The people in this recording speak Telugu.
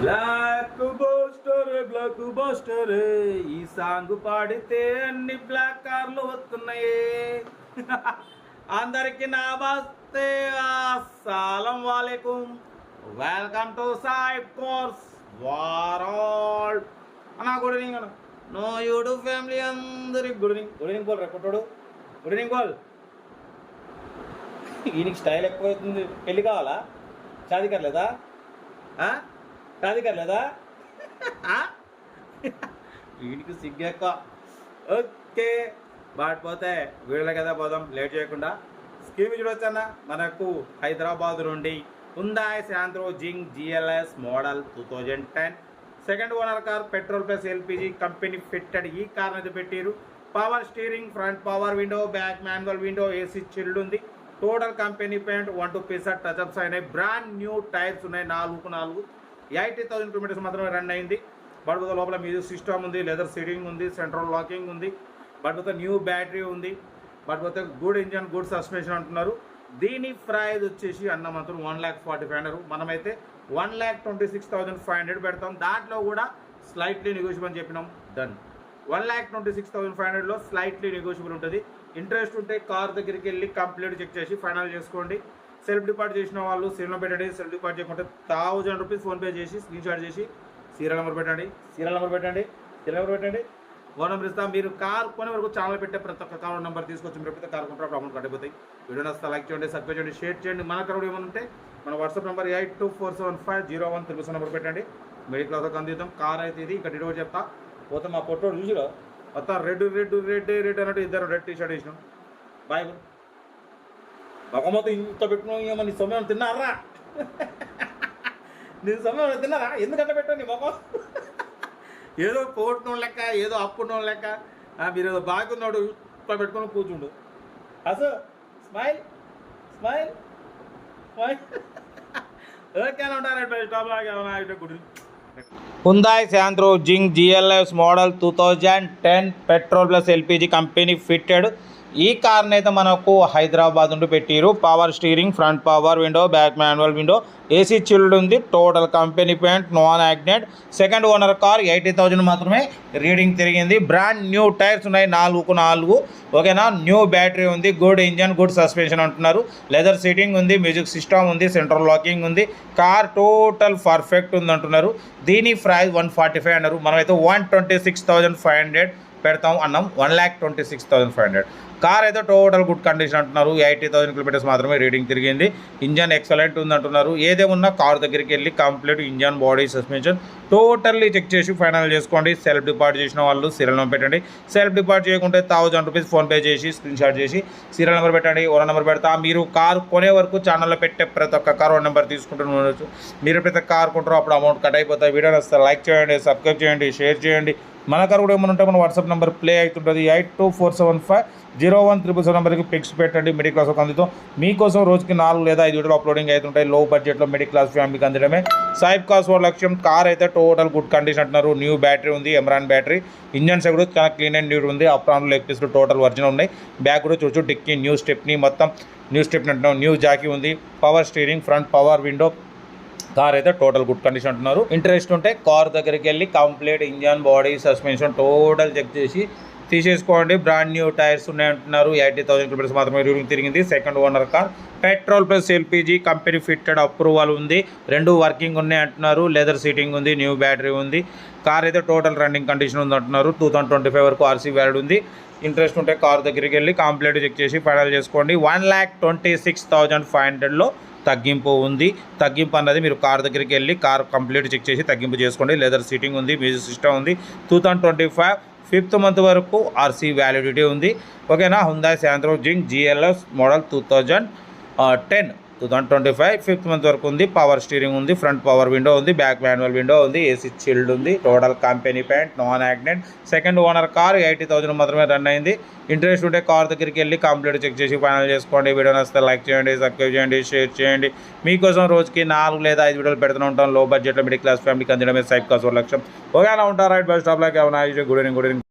బ్లాక్ బోస్టర్ బ్లాక్ బోస్టర్ ఈ సాంగ్ పాడితే అన్ని బ్లాక్ కార్లు వస్తున్నాయి అందరికి నమస్తే అస్సలం వాలేకుం. వెల్కమ్ టు సాయి కోర్స్ వారాల్ అన్నా గుడ్ ఈవినింగ్ అన్న. నో యూట్యూబ్ ఫ్యామిలీ అందరికి గుడ్ ఈవినింగ్ గుడ్ ఈవినింగ్ బోల్ రెప్పటోడు గుడ్ ఈవినింగ్ బోల్ ఈయనకి స్టైల్ ఎక్కువ అవుతుంది పెళ్ళి కావాలా షాదీ కర్లేదా షాదీ కర్లేదా వీడికి సిగ్గు ఎక్కువ ఓకే. బాట్ పోతే వీళ్ళ కదా పోదాం. లేట్ చేయకుండా. స్కీమ్ చూడొచ్చన్న మనకు హైదరాబాద్ నుండి Hyundai Santro Xing GLS model two thousand ten. Second owner car petrol plus LPG company fitted. ఈ కార్ అనేది పెట్టారు. Power steering front power window back manual window AC chilled ఉంది. Total company paint one two PECET touch ups అయినాయి. బ్రాండ్ న్యూ టైర్స్ ఉన్నాయి. నాలుగు నాలుగు. ఎయిటీ థౌసండ్ కిలోమీటర్స్ మాత్రమే రన్ అయింది. బడుగుత లోపల మ్యూజిక్ సిస్టమ్ ఉంది లెదర్ సీటింగ్ ఉంది సెంట్రల్ లాకింగ్ ఉంది బడుగుత న్యూ బ్యాటరీ ఉంది బడుగుత గుడ్ ఇంజన్ గుడ్ సస్పెన్షన్ అంటున్నారు. దీని ప్రైజ్ వచ్చేసి అన్న మాత్రం one lakh forty five hundred మనమైతే one lakh twenty six thousand five hundred పెడతాం. దాంట్లో కూడా స్లైట్లీ నెగోషియబుల్ అని చెప్పినాం. Done one lakh twenty six thousand five హండ్రెడ్లో స్లైట్లీ నెగోషియబుల్ ఉంటుంది. ఇంట్రెస్ట్ ఉంటే కార్ దగ్గరికి వెళ్ళి కంప్లీట్ చెక్ చేసి ఫైనల్ చేసుకోండి. సెల్ఫ్ డిపార్ట్ చేసిన వాళ్ళు సీరియల్ నెంబర్ పెట్టండి సెల్ఫ్ డిపార్ట్ చేయకుంటే థౌజండ్ రూపీస్ ఫోన్పే చేసి స్క్రీన్ షాట్ చేసి సీరియల్ నెంబర్ పెట్టండి సీరియల్ నెంబర్ పెట్టండి సీరియల్ నెంబర్ పెట్టండి. ఫోన్ నెంబర్ ఇస్తాం మీరు కార్ కొనే వరకు ఛానల్ పెట్టే ప్రతి ఒక్క కార్ నెంబర్ తీసుకొచ్చి మీరు ఎప్పుడైతే కార్ కొంటారో అమౌంట్ కట్టిపోతాయి. వీడియో నస్తా లైక్ చేయండి సబ్స్క్రైబ్ చేయండి షేర్ చేయండి. మన కరోడు ఏమైనా ఉంటే మన WhatsApp number eight two four seven five zero one triple number పెట్టండి. మిడిల్ క్లాస్ అందిద్దాం. కార్ అయితే ఇది ఇక్కడ డెలివరీ చెప్తా. పోతే మా పొట్టోడు చూసిరా? మొత్తం రెడ్ రెడ్ రెడ్ రెడ్ అన్నట్టు ఇద్దరు రెడ్ టీ షర్ట్ వేసినాం. బాయ్ మొత్తం ఇంత పెట్టుకున్నాం నీ సమయం తిన్నారా? నీ సమయం తిన్నారా? ఎందుకంటే పెట్టావు నీ మొఖం ఏదో పోగొట్టుకోవడం లెక్క ఏదో అప్పుకోవడం లెక్క. మీరు ఏదో బాగున్నాడు ఇట్లా పెట్టుకొని కూర్చుండు. అసలు స్మైల్ స్మైల్ స్మైల్ ఓకే ఉంటారు స్టాప్ లాగా గుడి. Hyundai Santro Xing GLS model two thousand ten petrol plus LPG company fitted ఈ కార్ని అయితే మనకు హైదరాబాద్ నుండి పెట్టిరు. Power steering front power window back manual window AC chilled ఉంది. టోటల్ కంపెనీ పెయింట్ నాన్ యాగ్నెట్ second owner car eighty thousand మాత్రమే రీడింగ్ తిరిగింది. బ్రాండ్ న్యూ టైర్స్ ఉన్నాయి. నాలుగుకు నాలుగు. ఓకేనా? న్యూ బ్యాటరీ ఉంది. గుడ్ ఇంజన్ గుడ్ సస్పెన్షన్ అంటున్నారు. లెదర్ సీటింగ్ ఉంది. మ్యూజిక్ సిస్టమ్ ఉంది. సెంట్రల్ లాకింగ్ ఉంది. కార్ టోటల్ పర్ఫెక్ట్ ఉంది అంటున్నారు దీని ప్రైస్ వన్ ఫార్టీ ఫైవ్ అన్నారు. మనమైతే one twenty six thousand five hundred పెడతాం అన్నాం. One lakh twenty six thousand five hundred car అయితే టోటల్ గుడ్ కండిషన్ అంటున్నారు. ఎయిటీ థౌసండ్ కిలోమీటర్స్ మాత్రమే రీడింగ్ తిరిగింది. ఇంజన్ ఎక్సలెంట్ ఉంది అంటున్నారు ఏదేమున్నా కార్ దగ్గరికి వెళ్ళి complete engine body suspension totally check చేసి ఫైనల్ చేసుకోండి. సెల్ఫ్ డిపార్ట్ చేసిన వాళ్ళు సీరియల్ నెంబర్ పెట్టండి. సెల్ఫ్ డిపార్ట్ చేయకుంటే థౌజండ్ రూపీస్ ఫోన్పే చేసి స్క్రీన్ షాట్ చేసి సీరియల్ నెంబర్ పెట్టండి. ఓనర్ నెంబర్ పెడతా. మీరు కార్ కొనే వరకు ఛానల్లో పెట్టే ప్రతి ఒక్క కార్ ఓన్ నెంబర్ తీసుకుంటూ ఉండొచ్చు మీరు ప్రతి కార్ కొంటారో అప్పుడు అమౌంట్ కట్ అయిపోతాయి. వీడియో వస్తే లైక్ చేయండి సబ్స్క్రైబ్ చేయండి షేర్ చేయండి. మన కార్ కూడా ఏమైనా ఉంటే మన వాట్సాప్ నెంబర్ ప్లే అవుతుంటుంది. Eight two four seven five zero one triple seven నెంబర్కి పిక్స్ పెట్టండి. మిడిల్ క్లాస్ అందుతో మీకోసం రోజుకి నాలుగు లేదా ఐదు వీడియోలు అప్లోడింగ్ అవుతుంటాయి. లో బడ్జెట్లో మిడిల్ క్లాస్ ఫ్యామిలీకి అందడమే. సాయిబ్ కాస్ వాళ్ళ లక్ష్యం కార్ అయితే టోటల్ గుడ్ కండిషన్ అంటున్నారు. న్యూ బ్యాటరీ ఉంది ఎమ్రాన్ బ్యాటరీ ఇంజన్స్ కూడా చాలా క్లీన్ అండ్ న్యూ ఉంది. అప్రాన్ లెగ్ పీస్లు టోటల్ ఒరిజినల్ ఉన్నాయి. బ్యాక్ కూడా చూడచ్చు. డిక్కీ న్యూ స్టెప్ని మొత్తం. న్యూ స్టెప్ని అంటున్నాం. న్యూ జాకీ ఉంది. Power steering front power window car అయితే టోటల్ గుడ్ కండిషన్ అంటున్నారు. ఇంట్రెస్ట్ ఉంటే కార్ దగ్గరికి వెళ్ళి complete engine body suspension total check చేసి తీసేసుకోండి. బ్రాండ్ న్యూ టైర్స్ ఉన్నాయి అంటున్నారు ఎయిటీ థౌసండ్ కిలోమీటర్స్ మాత్రమే రూలింగ్ తిరిగింది. Second owner car. Petrol plus LPG company fitted approval ఉంది. రెండు వర్కింగ్ ఉన్నాయి అంటున్నారు. లెదర్ సీటింగ్ ఉంది. న్యూ బ్యాటరీ ఉంది. కార్ అయితే టోటల్ రన్నింగ్ కండిషన్ ఉంది అంటున్నారు. టూ థౌసండ్ ట్వంటీ ఫైవ్ వరకు ఆర్సీ వ్యాలిడ్ ఉంది. ఇంట్రెస్ట్ ఉంటే కార్ దగ్గరికి వెళ్ళి కంప్లీట్ చెక్ చేసి ఫైనల్ చేసుకోండి. One lakh twenty six thousand five హండ్రెడ్లో తగ్గింపు ఉంది. తగ్గింపు అన్నది మీరు కార్ దగ్గరికి వెళ్ళి కార్ కంప్లీట్ చెక్ చేసి తగ్గింపు చేసుకోండి. లెదర్ సీటింగ్ ఉంది. మ్యూజిక్ సిస్టమ్ ఉంది. Two thousand twenty five fifth month వరకు ఆర్సీ వ్యాలిడిటీ ఉంది. ఓకేనా? Hyundai Santro Xing GLS model two thousand ten two thousand twenty five fifth month వరకు ఉంది. పవర్ స్టీరింగ్ ఉంది ఫ్రంట్ పవర్ విండో ఉంది బ్యాక్ మాన్యువల్ విండో ఉంది ఏసీ చిల్డ్ ఉంది total company paint non accident second owner car eighty thousand మాత్రమే రన్ అయింది. ఇంట్రెస్ట్ ఉంటే కార్ దగ్గరికి వెళ్ళి కంప్లీట్ చెక్ చేసి ఫైనల్ చేసుకోండి. వీడియో నచ్చితే లైక్ చేయండి సబ్స్క్రైబ్ చేయండి షేర్ చేయండి. మీకోసం రోజుకి నాలుగు లేదా ఐదు వీడియోలు పెడుతూ ఉంటాం. లో బడ్జెట్లో మిడిల్ క్లాస్ ఫ్యామిలీకి అందడమే సైడ్ కాస్ లక్ష్యం ఓకేనా ఉంటారు రైట్ బస్ స్టాప్ లాగా గుడ్ ఈవినింగ్ గుడ్ ఈవినింగ్